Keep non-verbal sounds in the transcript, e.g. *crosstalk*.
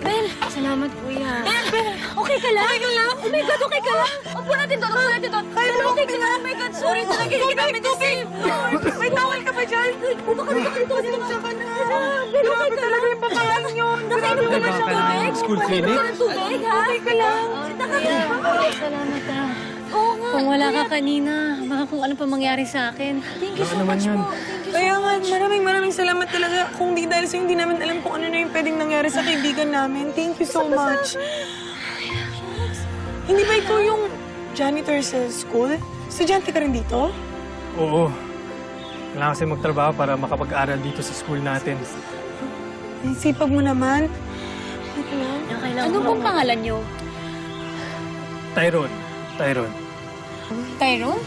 Bel! Salamat, kuya. Bel! Bel! Okay ka lang? Okay ka lang? Oh my God, okay ka lang? Upo natin doon, upo natin doon. Bel, okay ka lang? Oh my God, sorry talaga. Hindi namin na-save. May tawal ka ba dyan? Upo ka dito, dito, dito. Sa ka na. Ah, Bel, *laughs* okay ka lang? yung papahan nyo. Nakainom ka na siya. School clinic? Okay ka lang. Okay ka lang. Salamat, ha. Kung wala ka kanina, baka kung ano pa mangyari sa akin. Thank you so much po. Thank you so Kaya nga, maraming maraming salamat talaga. Kung di dahil sa'yo, hindi namin alam kung ano na yung pwedeng nangyari sa kaibigan namin. Thank you so much. Hindi ba ikaw yung janitor sa school? Estudyante ka rin dito? Oo. Kailangan kasi magtrabaho para makapag-aral dito sa school natin. Ay, sipag mo naman. Ano pong pangalan niyo? Tyrone. Tyrone. Tyrone?